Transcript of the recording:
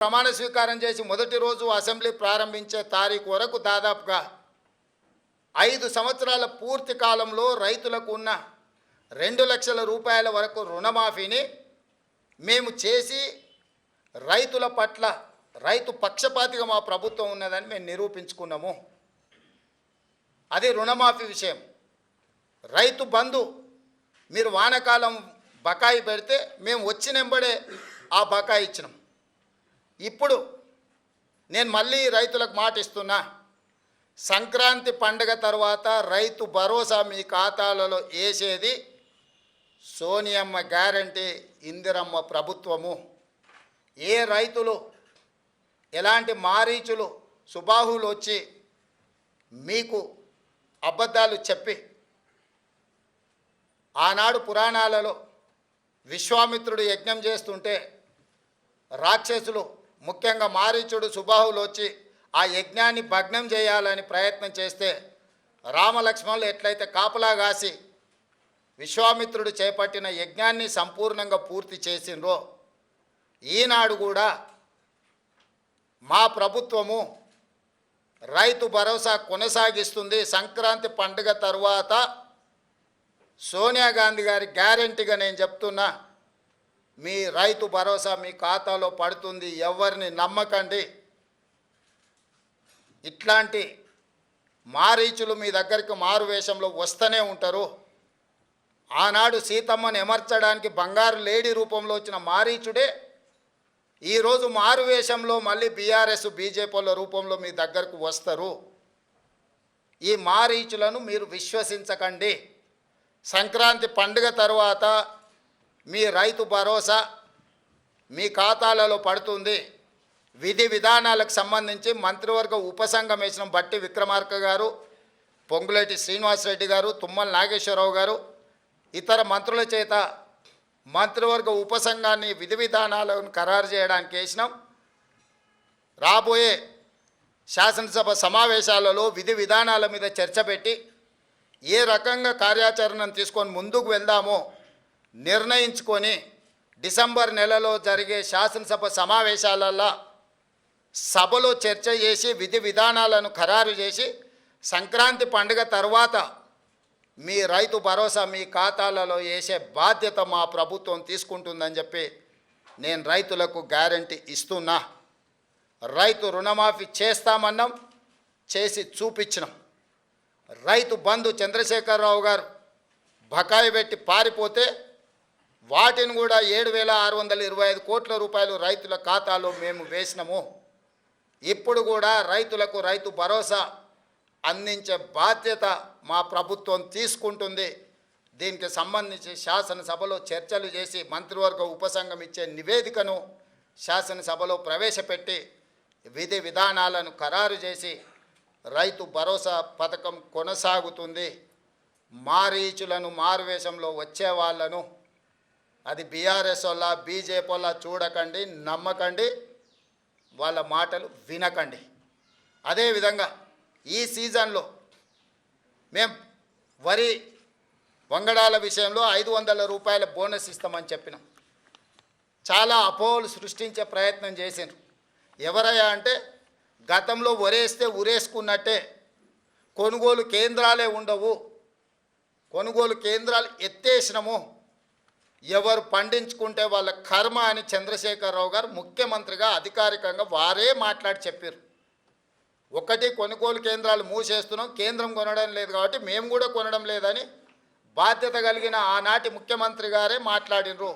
ప్రమాణ స్వీకారం చేసి మొదటి రోజు అసెంబ్లీ ప్రారంభించే తారీఖు వరకు దాదాపుగా ఐదు సంవత్సరాల పూర్తి కాలంలో రైతులకు ఉన్న రెండు లక్షల రూపాయల వరకు రుణమాఫీని మేము చేసి రైతుల పట్ల రైతు పక్షపాతిగా మా ప్రభుత్వం ఉన్నదని మేము నిరూపించుకున్నాము. అది రుణమాఫీ విషయం. రైతు బంధు మీరు వానకాలం బకాయి పెడితే మేము వచ్చినెంబడే ఆ బకాయి ఇచ్చినాం. ఇప్పుడు నేను మళ్ళీ రైతులకు మాట ఇస్తున్నా. సంక్రాంతి పండగ తర్వాత రైతు భరోసా మీ ఖాతాలలో వేసేది సోనియమ్మ గ్యారంటీ ఇందిరమ్మ ప్రభుత్వము. ఏ రైతులు ఎలాంటి మారీచులు సుబాహులు వచ్చి మీకు అబద్ధాలు చెప్పి ఆనాడు పురాణాలలో విశ్వామిత్రుడు యజ్ఞం చేస్తుంటే రాక్షసులు ముఖ్యంగా మారీచుడు సుబాహులు వచ్చి ఆ యజ్ఞాన్ని భగ్నం చేయాలని ప్రయత్నం చేస్తే రామలక్ష్మణులు ఎట్లయితే కాపలా కాసి విశ్వామిత్రుడు చేపట్టిన యజ్ఞాన్ని సంపూర్ణంగా పూర్తి చేసిండ్రో ఈనాడు కూడా మా ప్రభుత్వము రైతు భరోసా కొనసాగిస్తుంది. సంక్రాంతి పండుగ తరువాత సోనియా గాంధీ గారి గ్యారెంటీగా నేను చెప్తున్నా మీ రైతు భరోసా మీ ఖాతాలో పడుతుంది ఎవరిని నమ్మకండి. ఇట్లాంటి మారీచులు మీ దగ్గరికి మారు వేషంలో వస్తూనే ఉంటారు. ఆనాడు సీతమ్మను ఎమర్చడానికి బంగారు లేడీ రూపంలో వచ్చిన మారీచుడే ఈరోజు మారు వేషంలో మళ్ళీ బీఆర్ఎస్ బీజేపీల రూపంలో మీ దగ్గరకు వస్తారు. ఈ మారీచులను మీరు విశ్వసించకండి. సంక్రాంతి పండుగ తర్వాత మీ రైతు భరోసా మీ ఖాతాలలో పడుతుంది. విధి విధానాలకు సంబంధించి మంత్రివర్గ ఉపసంఘం వేసిన బట్టి విక్రమార్క గారు పొంగులేటి శ్రీనివాసరెడ్డి గారు తుమ్మల నాగేశ్వరరావు గారు ఇతర మంత్రుల చేత మంత్రివర్గ ఉపసంఘాన్ని విధి విధానాలను ఖరారు చేయడానికి వేసినాం. రాబోయే శాసనసభ సమావేశాలలో విధి విధానాల మీద చర్చ పెట్టి ఏ రకంగా కార్యాచరణను తీసుకొని ముందుకు వెళ్దామో నిర్ణయించుకొని డిసెంబర్ నెలలో జరిగే శాసనసభ సమావేశాలలో సభలో చర్చ చేసి విధి విధానాలను ఖరారు చేసి సంక్రాంతి పండుగ తర్వాత మీ రైతు భరోసా మీ ఖాతాలలో వేసే బాధ్యత మా ప్రభుత్వం తీసుకుంటుందని చెప్పి నేను రైతులకు గ్యారంటీ ఇస్తున్నా. రైతు రుణమాఫీ చేస్తామన్నాం చేసి చూపించినాం. రైతు బంధు చంద్రశేఖరరావు గారు బకాయి పెట్టి పారిపోతే వాటిని కూడా ఏడు వేల ఆరు వందల ఇరవై ఐదు కోట్ల రూపాయలు రైతుల ఖాతాలో మేము వేసినాము. ఇప్పుడు కూడా రైతులకు రైతు భరోసా అందించే బాధ్యత మా ప్రభుత్వం తీసుకుంటుంది. దీనికి సంబంధించి శాసనసభలో చర్చలు చేసి మంత్రివర్గ ఉపసంఘం ఇచ్చే నివేదికను శాసనసభలో ప్రవేశపెట్టి విధి విధానాలను ఖరారు చేసి రైతు భరోసా పథకం కొనసాగుతుంది. మారీచులను మారువేషంలో వచ్చే వాళ్ళను అది బీఆర్ఎస్ వల్ల బీజేపీ వల్ల చూడకండి నమ్మకండి వాళ్ళ మాటలు వినకండి. అదేవిధంగా ఈ సీజన్లో మేము వరి వంగడాల విషయంలో ఐదు వందల రూపాయల బోనస్ ఇస్తామని చెప్పినాం. చాలా అపోహలు సృష్టించే ప్రయత్నం చేసిండ్రు. ఎవరయ్యా అంటే గతంలో వరేస్తే ఉరేసుకున్నట్టే కొనుగోలు కేంద్రాలే ఉండవు. కొనుగోలు కేంద్రాలు ఎత్తేసినాము. ఎవరు పండించుకుంటే వాళ్ళ కర్మ అని చంద్రశేఖరరావు గారు ముఖ్యమంత్రిగా అధికారికంగా వారే మాట్లాడి చెప్పారు. ఒకటి కొనుగోలు కేంద్రాలు మూసేస్తున్నాం కేంద్రం కొనడం లేదు కాబట్టి మేము కూడా కొనడం లేదని బాధ్యత కలిగిన ఆనాటి ముఖ్యమంత్రి గారే మాట్లాడినరు